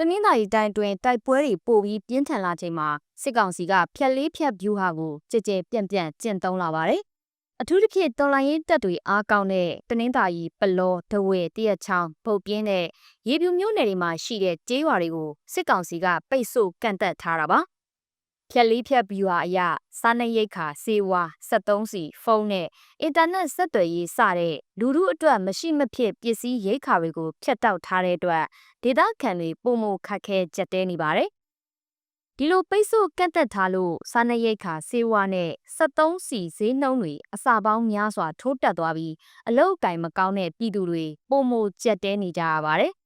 တနင်္သာရီတိုင်းတွင်တိုက်ပွဲတွေပိုပြီးပြင်းထန်လာချိန်မှာစစ်ကောင်စီကဖြက်လေးဖြက်ဗျူဟာကိုကြည်ကြဲပြန့်ပြန့်ကျင့်သုံးလာပါတယ်။အထူးသဖြင့်တော်လိုင်းရင်တပ်တွေအားကောင်းတဲ့တနင်္သာရီပလောဒဝဲတရက်ချောင်းပုတ်ပြင်းတဲ့ရေပြူမြို့နယ်တွေမှာရှိတဲ့ကျေးရွာတွေကိုစစ်ကောင်စီကပိတ်ဆို့ကန့်သက်ထားတာပါ။ ဖြက်လေးဖြက်ဗျူဟာအရစားနပ်ရိက္ခာစေဝါ73စီဖုန်းနဲ့အင်တာနက်ဆက်သွယ်ရေးစတဲ့လူမှုအတွက်မရှိမဖြစ်ပစ္စည်းရိက္ခာတွေကိုဖျက်တောက်ထားတဲ့အတွက်ဒေသခံတွေပုံမခက်ခဲကြက်တဲနေပါတယ်။ဒီလိုပိတ်ဆို့ကန့်သက်ထားလို့စားနပ်ရိက္ခာစေဝါနဲ့73စီဈေးနှုန်းတွေအစပေါင်းများစွာထိုးတက်သွားပြီးအလုတ်ကင်မကောင်းတဲ့ပြည်သူတွေပုံမကြက်တဲနေကြရပါတယ်။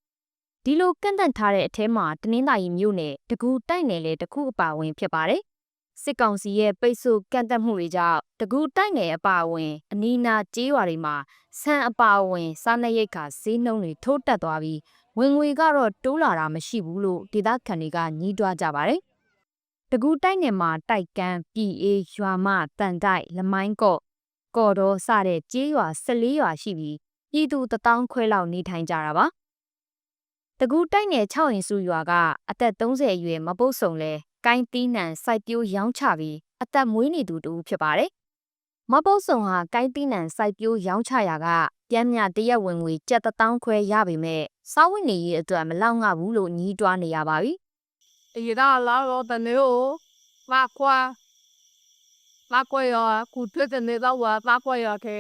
ဒီလိုကန့်တန့်ထားတဲ့အထဲမှာတနင်္သာရီမြို့နယ်တကူတိုက်နယ်လည်းတစ်ခုအပါအဝင်ဖြစ်ပါတယ်။စစ်ကောင်စီရဲ့ပိတ်ဆို့ကန့်တန့်မှုတွေကြောင့်တကူတိုက်နယ်အပါအဝင် အနီးနားကျေးရွာတွေမှာဆန်အပါအဝင် စားနပ်ရိက္ခာဈေးနှုန်းတွေထိုးတက်သွားပြီးဝင်ငွေကတော့တိုးလာတာမရှိဘူးလို့ဒေသခံတွေကညှိတွားကြပါတယ်။တကူတိုက်နယ်မှာတိုက်ကန်းပြည်အေးရွာမတန်တိုက်လမိုင်းကော့ကော်တော်စတဲ့ကျေးရွာ14ရွာရှိပြီးပြည်သူတထောင်ခွဲလောက်နေထိုင်ကြတာပါ။ တကူတိုက်နယ်6ရင်စုရွာကအသက်30အရွယ်မပုတ်ဆုံလဲကိုင်းတီးနံစိုက်ပျိုးရောင်းချပြီးအသက်မွေးနေသူတူဖြစ်ပါတယ်။မပုတ်ဆုံဟာကိုင်းတီးနံစိုက်ပျိုးရောင်းချရာကပြန်မြတရက်ဝင်ငွေကျပ်တောင်းခွဲရပေမဲ့စားဝတ်နေရေးအတွက်မလောက်ငှဘူးလို့ညှိတွားနေရပါပြီ။အရဒါလာတော့တနေကိုလာခွာလာခွေရကုတွေ့တဲ့နေတော့ဝါလာခွေရခဲ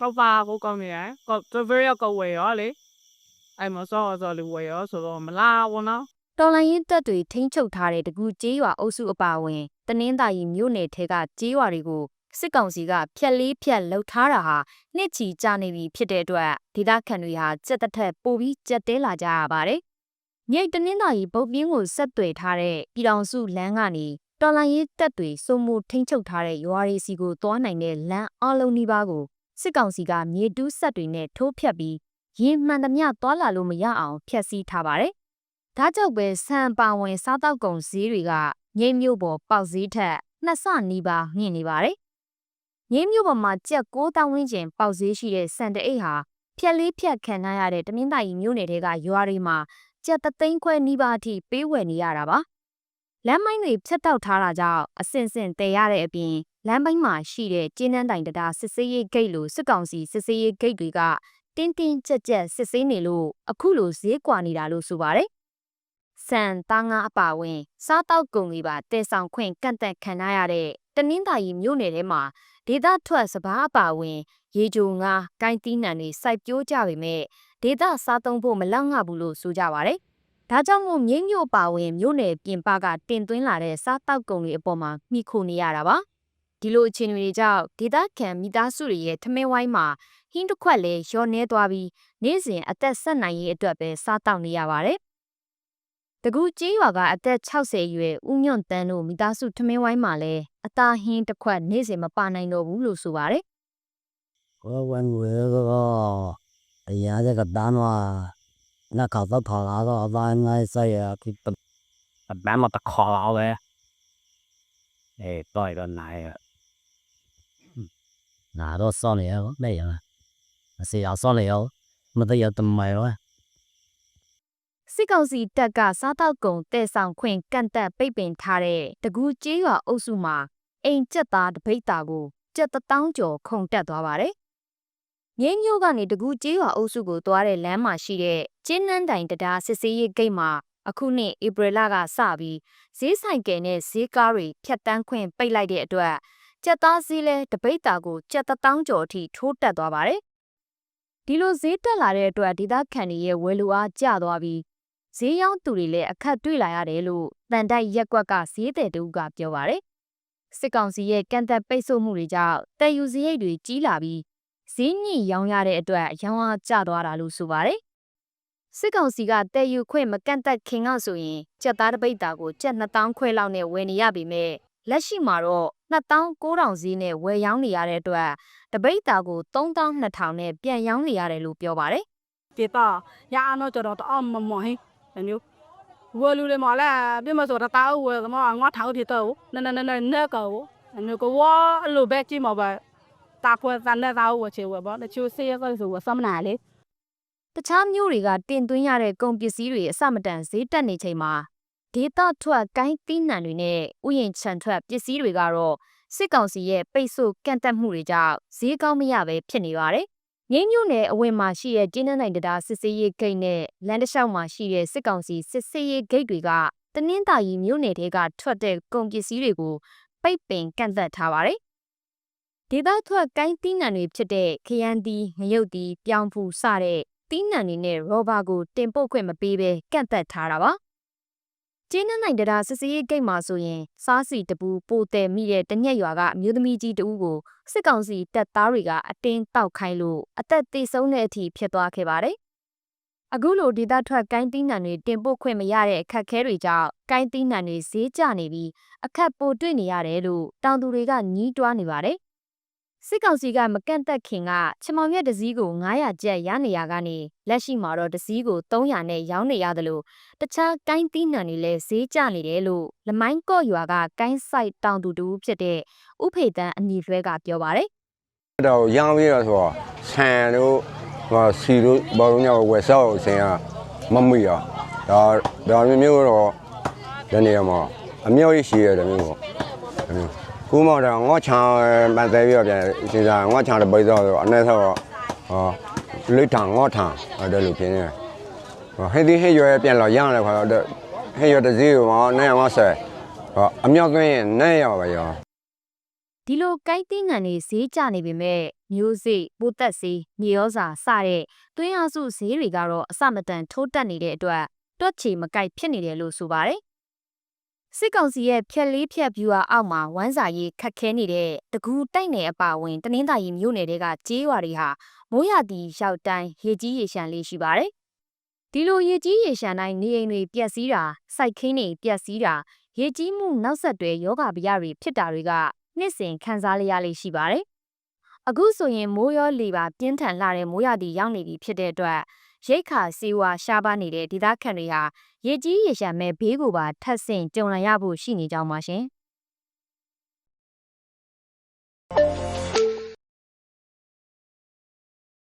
တော့ပါကိုကောင်းနေရကောတဗရကောဝေရလေ အဲ့မစောစောလေးဝေရဆိုတော့မလာဘူးနော်တော်လိုင်းရင်တပ်တွေထိန်းချုပ်ထားတဲ့တကူကျေးရွာအုပ်စုအပါအဝင်တနင်္သာရီမြို့နယ်ထဲကကျေးရွာတွေကိုစစ်ကောင်စီကဖြက်လေးဖြက်လှုပ်ထားတာဟာနှစ်ချီကြာနေပြီဖြစ်တဲ့အတွက်ဒေသခံတွေဟာစက်တက်ထက်ပိုပြီးကြက်တဲလာကြရပါတယ်။မြိတ်တနင်္သာရီဗုတ်ပြင်းကိုဆက်သွယ်ထားတဲ့ပြည်တော်စုလမ်းကနေတော်လိုင်းရင်တပ်တွေစုံမှုထိန်းချုပ်ထားတဲ့ရွာတွေစီကိုသွားနိုင်တဲ့လမ်းအလုံးနီးပါးကိုစစ်ကောင်စီကမြေတူးဆက်တွေနဲ့ထိုးဖျက်ပြီး ရင်မှန်သမျှသွားလာလို့မရအောင်ဖျက်ဆီးထားပါတယ်။ဒါကြောင့်ပဲဆန်ပါဝင်စားတောက်ကုန်ဈေးတွေကငိမ့်မြို့ပေါ်ပေါက်ဈေးထက်နှစ်ဆနီးပါးမြင့်နေပါတယ်။ငိမ့်မြို့ပေါ်မှာကြက်6000ဝန်းကျင်ပေါက်ဈေးရှိတဲ့ဆန်တအိတ်ဟာဖြက်လေးဖြက်ခံထားရတဲ့တမင်းတိုင်မြို့နယ်တွေကရွာတွေမှာကြက်တသိန်းခွဲနီးပါးအထိပေးဝယ်နေရတာပါ။လမ်းမိုင်းတွေဖြတ်တောက်ထားတာကြောင့်အစင်စင်တည်ရတဲ့အပြင်လမ်းပိုင်းမှာရှိတဲ့ကျင်းနှန်းတိုင်တရားစစ်စေးရေးဂိတ်လိုစစ်ကောင်စီစစ်စေးရေးဂိတ်တွေက တင်းတင်းကြပ်ကြပ်စစ်ဆေးနေလို့အခုလိုဈေးကွာနေတာလို့ဆိုပါတယ်။စံသားငါအပါဝင် စားတောက်ကုန်တွေပါတည်ဆောင်ခွင့်ကန့်သက်ခံရတဲ့တနင်္သာရီမြို့နယ်ထဲမှာဒေသထွက်စပားအပါဝင် ရေကြိုငါကိုင်းတီးနံတွေစိုက်ပျိုးကြပေမဲ့ဒေသစားသုံးဖို့မလောက်ငှဘူးလို့ဆိုကြပါတယ်။ဒါကြောင့်မို့မြိတ်မြို့ပါဝင်မြို့နယ်ပြင်ပကတင်သွင်းလာတဲ့စားတောက်ကုန်တွေအပေါ်မှာမိခိုနေရတာပါ။ ဒီလိုအခြေအနေတွေကြောင့်ဒေသခံမိသားစုတွေရဲ့ထမင်းဝိုင်းမှာဟင်းတစ်ခွက်လည်းရောနေသွားပြီးနေ့စဉ်အသက်ဆက်နိုင်ရေးအတွက်ပဲစားတောက်နေရပါတယ်။တကူကြီးရွာကအသက်60အရွယ်ဦးညွန့်တန်းတို့မိသားစုထမင်းဝိုင်းမှာလည်းအသားဟင်းတစ်ခွက်နေ့စဉ်မပါနိုင်တော့ဘူးလို့ဆိုပါတယ် 我问我这个，哎呀，这个单哇，那考到考拿到单那些呀，去不，单嘛得考拿的，哎，多一个来 ငါတော့စောင့်နေရောလက်ရလားအစီအောင်စောင့်နေရောမသိရတမိုင်ရောစစ်ကောင်စီတပ်ကစားတောက်ကုန်တည်ဆောင်ခွင့်ကန့်သက်ပိတ်ပင်ထားတဲ့တကူကျေးရွာအုပ်စုမှာအိမ်ကျက်သားတပိတ်တာကိုကျက်တောင်းကျော်ခုန်တက်သွားပါတယ်။မြင်းမျိုးကနေတကူကျေးရွာအုပ်စုကိုသွားတဲ့လမ်းမှာရှိတဲ့ကျင်းနှန်းတိုင်တံတားစစ်စေးရေးဂိတ်မှာအခုနှစ်ဧပြီလကစပြီးဈေးဆိုင်ကယ်နဲ့ဈေးကားတွေဖြတ်တန်းခွင့်ပိတ်လိုက်တဲ့အတွက် ကျက်သားဈေးလဲတပိတ်တာကိုကျက်တောင်းကျော်အထိထိုးတက်သွားပါတယ်။ဒီလိုဈေးတက်လာတဲ့အတွက်ဒေသခံတွေရဲ့ဝယ်လူအားကျသွားပြီးဈေးရောင်းသူတွေလည်းအခက်တွေ့လာရတယ်လို့တန်တိုက်ရက်ကွက်ကဈေးသည်တူကပြောပါတယ်။စစ်ကောင်စီရဲ့ကန့်သက်ပိတ်ဆို့မှုတွေကြောင့်တည်ယူစရိတ်တွေကြီးလာပြီးဈေးညှိရောင်းရတဲ့အတွက်ရောင်းအားကျသွားတာလို့ဆိုပါတယ်။စစ်ကောင်စီကတည်ယူခွင့်မကန့်သက်ခင်ကဆိုရင်ကြက်သားတစ်ပိတ်တာကိုကြက်2000ခွဲလောက်နဲ့ဝယ်နေရပေမဲ့ လက်ရှိမှာတော့2900ဈေးနဲ့ဝယ်ရောင်းနေရတဲ့အတွက်တပိတ်တာကို3200နဲ့ပြန်ရောင်းနေရတယ်လို့ပြောပါတယ်ဒေတာရအောင်တော့တော့တော့မမော်ဟင်းဒါမျိုးဝယ်လူတွေမလာပြမဆိုတော့တာဝယ်ကမငါထောက်ထီတော့နနနနနကောအမျိုးကဝါအလိုပဲကြည့်မပါတာခွဲစတဲ့သားဝယ်ချေဝယ်ပါတချို့ဆေးရကဆိုဝယ်စမနာလေတခြားမျိုးတွေကတင်သွင်းရတဲ့ကုန်ပစ္စည်းတွေအစမတန်ဈေးတက်နေချိန်မှာ ဒေတာထွက်ကိုင်းတီးနှံတွေနဲ့ဥယျာဉ်ခြံထွက်ပစ္စည်းတွေကတော့စစ်ကောင်စီရဲ့ပိတ်ဆို့ကန့်တက်မှုတွေကြောင့်ဈေးကောင်းမရပဲဖြစ်နေပါတယ်။ငိမ့်မြို့နယ်အဝင်မှာရှိတဲ့ကျင်းနှံနိုင်တရားစစ်စေးရေးဂိတ်နဲ့လမ်းတစ်လျှောက်မှာရှိတဲ့စစ်ကောင်စီစစ်စေးရေးဂိတ်တွေကတနင်္သာရီမြို့နယ်ထဲကထွက်တဲ့ကုန်ပစ္စည်းတွေကိုပိတ်ပင်ကန့်သက်ထားပါတယ်။ဒေသထွက်ကိုင်းတီးနှံတွေဖြစ်တဲ့ခရမ်းတီးငရုတ်တီးပြောင်းဖူစတဲ့တီးနှံတွေနဲ့ရောဘာကိုတင်ပို့ခွင့်မပေးဘဲကန့်သက်ထားတာပါ။ ကျင်းနှံနိုင်တရားစစ်စေးရေးဂိတ်မှာဆိုရင်စားစီတပူပိုတယ်မိတဲ့တညက်ရွာကအမျိုးသမီးကြီးတဦးကိုစစ်ကောင်စီတပ်သားတွေကအတင်းတောက်ခိုင်းလို့အသက်သေဆုံးတဲ့အထိဖြစ်သွားခဲ့ပါတယ်။အခုလိုဒေသထွက်ကိုင်းတီးနှံတွေတင်ပို့ခွင့်မရတဲ့အခက်အခဲတွေကြောင့်ကိုင်းတီးနှံတွေဈေးကျနေပြီးအခက်ပိုတွေ့နေရတယ်လို့တောင်သူတွေကညှီးတွားနေပါတယ်။ စစ်ကောင်စီကမကန့်သက်ခင်ကချမောင်ရက်တစ်စည်းကို900ကျပ်ရနေရကနေလက်ရှိမှာတော့တစ်စည်းကို300နဲ့ရောင်းနေရတယ်လို့တခြားကိုင်းတီးနှံတွေလည်းဈေးကျနေတယ်လို့လမိုင်းကော့ရွာကကိုင်းဆိုင်တောင်သူတူဖြစ်တဲ့ဥဖေတန်းအနီလွဲကပြောပါတယ်တော့ရောင်းပြီးတော့ဆိုတော့ဆန်တို့ဟိုစီတို့ဘောလုံးညောက်ဝက်ဆောက်အစင်ကမမွေရဒါဒါမျိုးမျိုးတော့ဒီနေရာမှာအမြောက်ရရှိရတယ်မျိုးပေါ့အမျိုး ကူမောင်တော့ငေါချောင်းပန်သေးပြီးတော့ပြန်စဉ်းစားငေါချောင်းတဲ့ပိတ်တော့ဆိုအနဲ့ဆောဟောလိထံငေါထံအဲ့ဒါလိုပြင်းနေဟောဟဲ့ဒီဟဲ့ရွယ်ပြန်လာရအောင်လေခွာတော့ဟဲ့ရွယ်တစ်စီးကိုနဲ့ငေါဆယ်ဟောအမြောက်သွင်းရင်နဲ့ရပါရောဒီလိုကိုင်းတင်းငံတွေဈေးကျနေပေမဲ့မျိုးစေ့ပိုးသက်စေးမြေရောစာစတဲ့သွင်းအားစုဈေးတွေကတော့အစမတန်ထိုးတက်နေတဲ့အတွက်တွက်ချေမကိုက်ဖြစ်နေတယ်လို့ဆိုပါတယ် စစ်ကောင်စီရဲ့ဖြက်လေးဖြက်ဗျူဟာအောက်မှာဝမ်းစာရေးခတ်ခဲနေတဲ့တကူတိုက်နယ်အပါအဝင်တနင်္သာရီမြို့နယ်တွေကကြေးရွာတွေဟာမိုးရသည့်ရောက်တိုင်းရေကြီးရေရှမ်းလေးရှိပါတယ်ဒီလိုရေကြီးရေရှမ်းတိုင်းနေအိမ်တွေပျက်စီးတာစိုက်ခင်းတွေပျက်စီးတာရေကြီးမှုနောက်ဆက်တွဲယောဂဗျာတွေဖြစ်တာတွေကနှစ်စဉ်ခန်းစားလျက်လေးရှိပါတယ်။အခုဆိုရင်မိုးရောလေပါပြင်းထန်လာတဲ့မိုးရသည်ရောက်နေပြီဖြစ်တဲ့အတွက် ရိတ်ခါစီဝါရှားပါနေတဲ့ဒေသခံတွေဟာရေကြီးရေရှမ်းမဲ့ဘေးကိုပါထပ်ဆင့်ကြုံလာရဖို့ရှိနေကြောင်းပါရှင်။